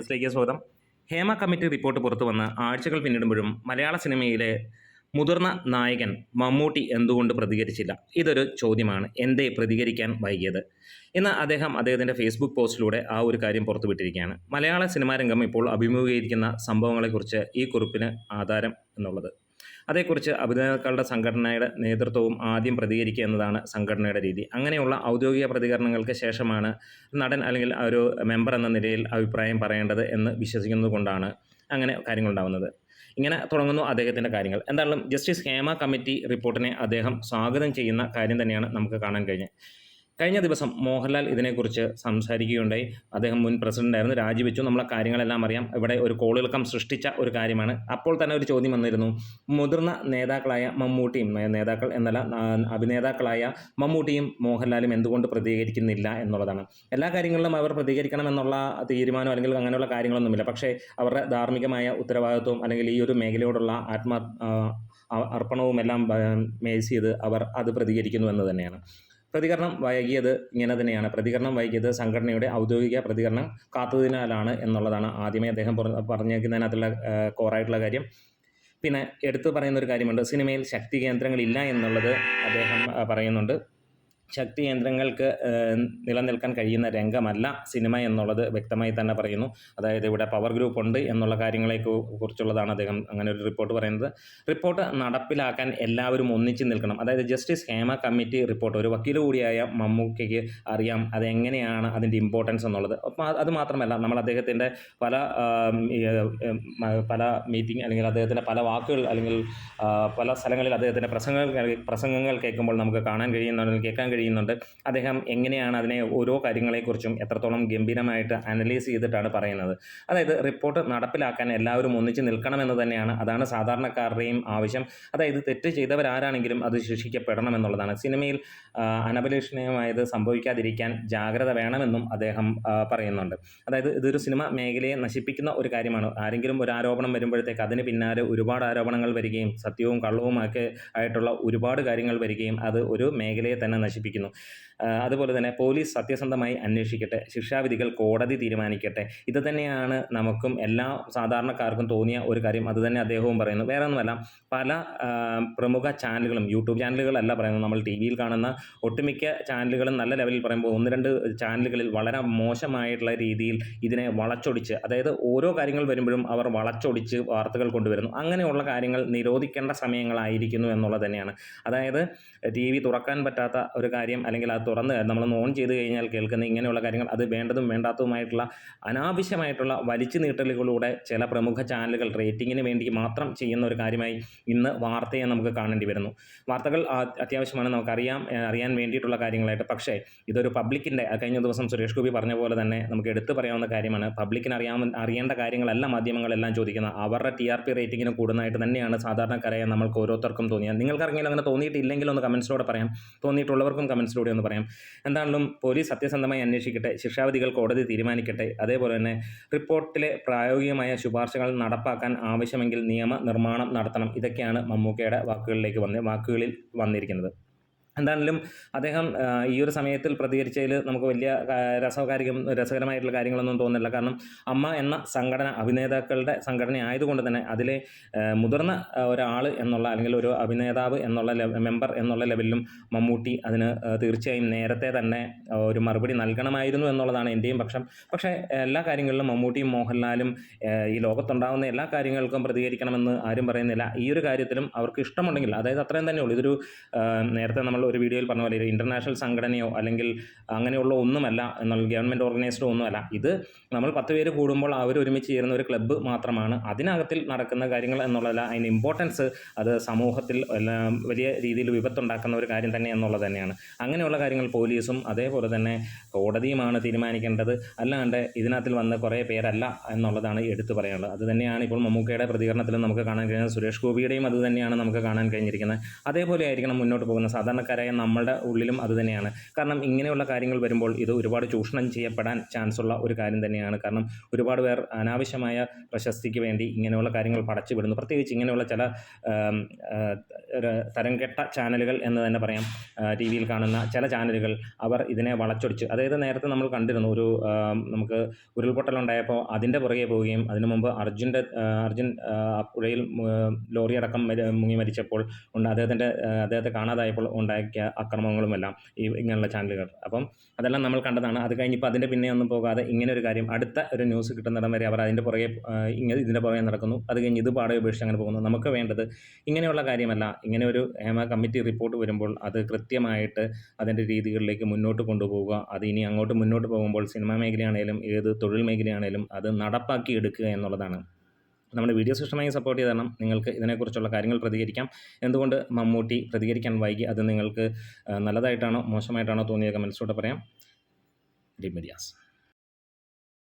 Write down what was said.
ന്യൂസിലേക്ക് സ്വാഗതം. Hema committee report പുറത്തു വന്ന് ആഴ്ചകൾ പിന്നിടുമ്പോഴും മലയാള സിനിമയിലെ മുതിർന്ന നായകൻ മമ്മൂട്ടി എന്തുകൊണ്ട് പ്രതികരിച്ചില്ല? ഇതൊരു ചോദ്യമാണ്. എന്തേ പ്രതികരിക്കാൻ വൈകിയത്? ഇന്ന് അദ്ദേഹം അദ്ദേഹത്തിന്റെ ഫേസ്ബുക്ക് പോസ്റ്റിലൂടെ ആ ഒരു കാര്യം പുറത്തുവിട്ടിരിക്കുകയാണ് മലയാള സിനിമാ രംഗം ഇപ്പോൾ അഭിമുഖീകരിക്കുന്ന സംഭവങ്ങളെക്കുറിച്ച് ഈ കുറിപ്പിന് ആധാരം എന്നുള്ളത്. അതേക്കുറിച്ച് അഭിനേതാക്കളുടെ സംഘടനയുടെ നേതൃത്വവും ആദ്യം പ്രതികരിക്കുക എന്നതാണ് സംഘടനയുടെ രീതി. അങ്ങനെയുള്ള ഔദ്യോഗിക പ്രതികരണങ്ങൾക്ക് ശേഷമാണ് നടൻ അല്ലെങ്കിൽ ഒരു മെമ്പർ എന്ന നിലയിൽ അഭിപ്രായം പറയേണ്ടത് എന്ന് വിശ്വസിക്കുന്നത് കൊണ്ടാണ് അങ്ങനെ കാര്യങ്ങളുണ്ടാവുന്നത്. ഇങ്ങനെ തുടങ്ങുന്നു അദ്ദേഹത്തിന്റെ കാര്യങ്ങൾ. എന്തായാലും ജസ്റ്റിസ് ഹേമ കമ്മിറ്റി റിപ്പോർട്ടിനെ അദ്ദേഹം സ്വാഗതം ചെയ്യുന്ന കാര്യം തന്നെയാണ് നമുക്ക് കാണാൻ കഴിഞ്ഞത്. കഴിഞ്ഞ ദിവസം മോഹൻലാൽ ഇതിനെക്കുറിച്ച് സംസാരിക്കുകയുണ്ടായി. അദ്ദേഹം മുൻ പ്രസിഡന്റായിരുന്നു രാജിവെച്ചു. നമ്മളെ കാര്യങ്ങളെല്ലാം അറിയാം. ഇവിടെ ഒരു കോളിളക്കം സൃഷ്ടിച്ച ഒരു കാര്യമാണ്. അപ്പോൾ തന്നെ ഒരു ചോദ്യം വന്നിരുന്നു. മുതിർന്ന നേതാക്കളായ മമ്മൂട്ടിയും നേതാക്കൾ എന്നല്ല അഭിനേതാക്കളായ മമ്മൂട്ടിയും മോഹൻലാലും എന്തുകൊണ്ട് പ്രതികരിക്കുന്നില്ല എന്നുള്ളതാണ്. എല്ലാ കാര്യങ്ങളിലും അവർ പ്രതികരിക്കണം എന്നുള്ള തീരുമാനം അല്ലെങ്കിൽ അങ്ങനെയുള്ള കാര്യങ്ങളൊന്നുമില്ല. പക്ഷേ അവരുടെ ധാർമ്മികമായ ഉത്തരവാദിത്വവും അല്ലെങ്കിൽ ഈ ഒരു മേഖലയോടുള്ള ആത്മാ അർപ്പണവും എല്ലാം മേസ് ചെയ്ത് അവർ അത് പ്രതികരിക്കുന്നു എന്ന് തന്നെയാണ്. പ്രതികരണം വൈകിയത് ഇങ്ങനെ തന്നെയാണ്. പ്രതികരണം വൈകിയത് സംഘടനയുടെ ഔദ്യോഗിക പ്രതികരണം കാത്തതിനാലാണ് എന്നുള്ളതാണ് ആദ്യമേ അദ്ദേഹം പറ- പറഞ്ഞേക്കുന്നതിനകത്തുള്ള കോറായിട്ടുള്ള കാര്യം. പിന്നെ എടുത്തു പറയുന്ന ഒരു കാര്യമുണ്ട്. സിനിമയിൽ ശക്തി കേന്ദ്രങ്ങളില്ല എന്നുള്ളത് അദ്ദേഹം പറയുന്നുണ്ട്. ശക്തി കേന്ദ്രങ്ങൾക്ക് നിലനിൽക്കാൻ കഴിയുന്ന രംഗമല്ല സിനിമ എന്നുള്ളത് വ്യക്തമായി തന്നെ പറയുന്നു. അതായത് ഇവിടെ പവർ ഗ്രൂപ്പ് ഉണ്ട് എന്നുള്ള കാര്യങ്ങളെ കുറിച്ചുള്ളതാണ് അദ്ദേഹം അങ്ങനെ ഒരു റിപ്പോർട്ട് പറയുന്നത്. റിപ്പോർട്ട് നടപ്പിലാക്കാൻ എല്ലാവരും ഒന്നിച്ച് നിൽക്കണം. അതായത് ജസ്റ്റിസ് ഹേമ കമ്മിറ്റി റിപ്പോർട്ട് ഒരു വക്കീൽ കൂടിയായ മമ്മൂക്കയ്ക്ക് അറിയാം അതെങ്ങനെയാണ് അതിന്റെ ഇമ്പോർട്ടൻസ് എന്നുള്ളത്. അപ്പം അത് മാത്രമല്ല നമ്മൾ അദ്ദേഹത്തിന്റെ പല പല മീറ്റിംഗ് അല്ലെങ്കിൽ അദ്ദേഹത്തിന്റെ പല വാക്കുകൾ അല്ലെങ്കിൽ പല സ്ഥലങ്ങളിൽ അദ്ദേഹത്തിന്റെ പ്രസംഗങ്ങൾ പ്രസംഗങ്ങൾ കേൾക്കുമ്പോൾ നമുക്ക് കാണാൻ കഴിയുന്ന കേൾക്കാൻ കഴിയുന്നുണ്ട്. അദ്ദേഹം എങ്ങനെയാണ് അതിനെ ഓരോ കാര്യങ്ങളെക്കുറിച്ചും എത്രത്തോളം ഗംഭീരമായിട്ട് അനലൈസ് ചെയ്തിട്ടാണ് പറയുന്നത്? അതായത് റിപ്പോർട്ട് നടപ്പിലാക്കാൻ എല്ലാവരും ഒന്നിച്ച് നിൽക്കണമെന്ന് തന്നെയാണ് അതാണ് സാധാരണക്കാരുടെയും ആവശ്യം. അതായത് തെറ്റ് ചെയ്തവരാരാണെങ്കിലും അത് ശിക്ഷിക്കപ്പെടണം എന്നുള്ളതാണ്. സിനിമയിൽ അനഭിലഷണീയമായത് സംഭവിക്കാതിരിക്കാൻ ജാഗ്രത വേണമെന്നും അദ്ദേഹം പറയുന്നുണ്ട്. അതായത് ഇതൊരു സിനിമ മേഖലയെ നശിപ്പിക്കുന്ന ഒരു കാര്യമാണ്. ആരെങ്കിലും ഒരു ആരോപണം വരുമ്പോഴത്തേക്ക് അതിന് പിന്നാലെ ഒരുപാട് ആരോപണങ്ങൾ വരികയും സത്യവും കള്ളവുമൊക്കെ ആയിട്ടുള്ള ഒരുപാട് കാര്യങ്ങൾ വരികയും അത് ഒരു മേഖലയെ തന്നെ നശിപ്പിക്കുന്നു ആ, അതുപോലെ തന്നെ പോലീസ് സത്യസന്ധമായി അന്വേഷിക്കട്ടെ ശിക്ഷാവിധികൾ കോടതി തീരുമാനിക്കട്ടെ ഇത് തന്നെയാണ് നമുക്കും എല്ലാ സാധാരണക്കാർക്കും തോന്നിയ ഒരു കാര്യം. അത് തന്നെ അദ്ദേഹവും പറയുന്നു. വേറെ ഒന്നുമല്ല പല പ്രമുഖ ചാനലുകളും യൂട്യൂബ് ചാനലുകളല്ല പറയുന്നത്. നമ്മൾ ടി വിയിൽ കാണുന്ന ഒട്ടുമിക്ക ചാനലുകളും നല്ല ലെവലിൽ പറയുമ്പോൾ ഒന്ന് രണ്ട് ചാനലുകളിൽ വളരെ മോശമായിട്ടുള്ള രീതിയിൽ ഇതിനെ വളച്ചൊടിച്ച് അതായത് ഓരോ കാര്യങ്ങൾ വരുമ്പോഴും അവർ വളച്ചൊടിച്ച് വാർത്തകൾ കൊണ്ടുവരുന്നു. അങ്ങനെയുള്ള കാര്യങ്ങൾ നിരോധിക്കേണ്ട സമയങ്ങളായിരിക്കുന്നു എന്നുള്ളത് തന്നെയാണ്. അതായത് ടി വി തുറക്കാൻ പറ്റാത്ത ഒരു കാര്യം അല്ലെങ്കിൽ അത് തുറന്ന് നമ്മൾ ഓൺ ചെയ്ത് കഴിഞ്ഞാൽ കേൾക്കുന്ന ഇങ്ങനെയുള്ള കാര്യങ്ങൾ അത് വേണ്ടതും വേണ്ടാത്തതുമായിട്ടുള്ള അനാവശ്യമായിട്ടുള്ള വലിച്ചു നീട്ടലുകളിലൂടെ ചില പ്രമുഖ ചാനലുകൾ റേറ്റിങ്ങിന് വേണ്ടി മാത്രം ചെയ്യുന്ന ഒരു കാര്യമായി ഇന്ന് വാർത്തയെ നമുക്ക് കാണേണ്ടി വരുന്നു. വാർത്തകൾ അത്യാവശ്യമാണ് നമുക്കറിയാം അറിയാൻ വേണ്ടിയിട്ടുള്ള കാര്യങ്ങളായിട്ട്. പക്ഷേ ഇതൊരു പബ്ലിക്കിന്റെ കഴിഞ്ഞ ദിവസം സുരേഷ് ഗോപി പറഞ്ഞ പോലെ തന്നെ നമുക്ക് എടുത്തു പറയാവുന്ന കാര്യമാണ്. പബ്ലിക്കിന് അറിയാവുന്ന അറിയേണ്ട കാര്യങ്ങളല്ല മാധ്യമങ്ങളെല്ലാം ചോദിക്കുന്നത്. അവരുടെ ടി ആർ പി റേറ്റിങ്ങിന് കൂടുന്നതായിട്ട് തന്നെയാണ് സാധാരണക്കാരായ നമ്മൾക്ക് ഓരോരുത്തർക്കും തോന്നിയത്. നിങ്ങൾക്ക് ആർക്കെങ്കിലും അങ്ങനെ തോന്നിയിട്ടില്ലെങ്കിൽ ഒന്ന് കമൻസിലൂടെ പറയാം. തോന്നിയിട്ടുള്ളവർക്കും കമൻസിലൂടെ ഒന്ന് പറയാം. എന്താണെങ്കിലും പോലീസ് സത്യസന്ധമായി അന്വേഷിക്കട്ടെ ശിക്ഷാവിധികൾ കോടതി തീരുമാനിക്കട്ടെ അതേപോലെ തന്നെ റിപ്പോർട്ടിലെ പ്രായോഗികമായ ശുപാർശകൾ നടപ്പാക്കാൻ ആവശ്യമെങ്കിൽ നിയമനിർമ്മാണം നടത്തണം. ഇതൊക്കെയാണ് മമ്മൂക്കയുടെ വാക്കുകളിലേക്ക് വന്ന് വാക്കുകളിൽ വന്നിരിക്കുന്നത്. എന്താണെങ്കിലും അദ്ദേഹം ഈ ഒരു സമയത്തിൽ പ്രതികരിച്ചതിൽ നമുക്ക് വലിയ രസകാരികം രസകരമായിട്ടുള്ള കാര്യങ്ങളൊന്നും തോന്നുന്നില്ല. കാരണം അമ്മ എന്ന സംഘടന അഭിനേതാക്കളുടെ സംഘടന ആയതുകൊണ്ട് തന്നെ അതിലെ മുതിർന്ന ഒരാൾ എന്നുള്ള അല്ലെങ്കിൽ ഒരു അഭിനേതാവ് എന്നുള്ള മെമ്പർ എന്നുള്ള ലെവലിലും മമ്മൂട്ടി അതിന് തീർച്ചയായും നേരത്തെ തന്നെ ഒരു മറുപടി നൽകണമായിരുന്നു എന്നുള്ളതാണ് എന്റെയും പക്ഷം. പക്ഷേ എല്ലാ കാര്യങ്ങളിലും മമ്മൂട്ടിയും മോഹൻലാലും ഈ ലോകത്തുണ്ടാകുന്ന എല്ലാ കാര്യങ്ങൾക്കും പ്രതികരിക്കണമെന്ന് ആരും പറയുന്നില്ല. ഈ ഒരു കാര്യത്തിലും അവർക്ക് ഇഷ്ടമുണ്ടെങ്കിൽ അതായത് അത്രയും തന്നെ ഉള്ളൂ ഇതൊരു നേരത്തെ നമ്മൾ ഒരു വീഡിയോയിൽ പറഞ്ഞ പോലെ ഇന്റർനാഷണൽ സംഘടനയോ അല്ലെങ്കിൽ അങ്ങനെയുള്ള ഒന്നുമല്ല എന്നുള്ള ഗവൺമെന്റ് ഓർഗനൈസ്ഡോ ഒന്നുമല്ല. ഇത് നമ്മൾ പത്ത് പേര് കൂടുമ്പോൾ അവർ ഒരുമിച്ച് ചേരുന്ന ഒരു ക്ലബ്ബ് മാത്രമാണ്. അതിനകത്തിൽ നടക്കുന്ന കാര്യങ്ങൾ എന്നുള്ളതല്ല അതിന്റെ ഇമ്പോർട്ടൻസ് അത് സമൂഹത്തിൽ വലിയ രീതിയിൽ വിപത്തുണ്ടാക്കുന്ന ഒരു കാര്യം തന്നെ എന്നുള്ളത് തന്നെയാണ്. അങ്ങനെയുള്ള കാര്യങ്ങൾ പോലീസും അതേപോലെ തന്നെ കോടതിയുമാണ് തീരുമാനിക്കേണ്ടത്. അല്ലാണ്ട് ഇതിനകത്തിൽ വന്ന കുറേ പേരല്ല എന്നുള്ളതാണ് എടുത്തു പറയാനുള്ളത്. അത് തന്നെയാണ് ഇപ്പോൾ മമ്മൂക്കയുടെ പ്രതികരണത്തിലും നമുക്ക് കാണാൻ കഴിയുന്നത് സുരേഷ് ഗോപിയുടെയും അത് തന്നെയാണ് നമുക്ക് കാണാൻ കഴിഞ്ഞിരിക്കുന്നത്. അതേപോലെ ആയിരിക്കണം മുന്നോട്ട് പോകുന്ന സാധാരണക്കാർ സാധാരണക്കാരായ നമ്മളുടെ ഉള്ളിലും അത് തന്നെയാണ്. കാരണം ഇങ്ങനെയുള്ള കാര്യങ്ങൾ വരുമ്പോൾ ഇത് ഒരുപാട് ചൂഷണം ചെയ്യപ്പെടാൻ ചാൻസ് ഉള്ള ഒരു കാര്യം തന്നെയാണ്. കാരണം ഒരുപാട് പേർ അനാവശ്യമായ പ്രശസ്തിക്ക് വേണ്ടി ഇങ്ങനെയുള്ള കാര്യങ്ങൾ പടച്ചു വിടുന്നു. പ്രത്യേകിച്ച് ഇങ്ങനെയുള്ള ചില ആം, ആ, ഒരു തരം കെട്ട ചാനലുകൾ എന്ന് തന്നെ പറയാം. ടി വിയിൽ കാണുന്ന ചില ചാനലുകൾ അവർ ഇതിനെ വളച്ചൊടിച്ച്. അതായത് നേരത്തെ നമ്മൾ കണ്ടിരുന്നു ഒരു നമുക്ക് ഉരുൾപൊട്ടലുണ്ടായപ്പോൾ അതിന്റെ പുറകെ പോവുകയും അതിനു മുമ്പ് അർജുന്റെ അർജുൻ പുഴയിൽ ലോറി അടക്കം മുങ്ങി മരിച്ചപ്പോൾ ഉണ്ട്. അദ്ദേഹത്തിന്റെ അദ്ദേഹത്തെ കാണാതായപ്പോൾ ഉണ്ടാക്കിയ അക്രമങ്ങളുമെല്ലാം ഈ ഇങ്ങനെയുള്ള ചാനലുകൾ. അപ്പം അതെല്ലാം നമ്മൾ കണ്ടതാണ്. അത് കഴിഞ്ഞിപ്പോൾ അതിന്റെ പിന്നെ ഒന്നും പോകാതെ ഇങ്ങനെ ഒരു കാര്യം അടുത്ത ഒരു ന്യൂസ് കിട്ടുന്നിടം വരെ അവർ അതിന്റെ പുറകെ ഇങ്ങനെ ഇതിന്റെ പുറകെ നടക്കുന്നു. അത് കഴിഞ്ഞ് ഇത് പാടെ ഉപേക്ഷിച്ച് അങ്ങനെ പോകുന്നു. നമുക്ക് വേണ്ടത് ഇങ്ങനെയുള്ള കാര്യമല്ല. ഇങ്ങനെ ഒരു ഹേമ കമ്മിറ്റി റിപ്പോർട്ട് വരുമ്പോൾ അത് കൃത്യമായിട്ട് അതിന്റെ രീതികളിലേക്ക് മുന്നോട്ട് കൊണ്ടുപോകുക അത് ഇനി അങ്ങോട്ട് മുന്നോട്ട് പോകുമ്പോൾ സിനിമാ മേഖലയാണേലും ഏത് തൊഴിൽ മേഖലയാണേലും അത് നടപ്പാക്കി എടുക്കുക എന്നുള്ളതാണ്. നമ്മുടെ വീഡിയോസ് ഇഷ്ടമായി സപ്പോർട്ട് ചെയ്ത് തരണം. നിങ്ങൾക്ക് ഇതിനെക്കുറിച്ചുള്ള കാര്യങ്ങൾ പ്രതികരിക്കാം. എന്തുകൊണ്ട് മമ്മൂട്ടി പ്രതികരിക്കാൻ വൈകി? അത് നിങ്ങൾക്ക് നല്ലതായിട്ടാണോ മോശമായിട്ടാണോ തോന്നിയ കമൻസിലൂടെ പറയാം. ഡി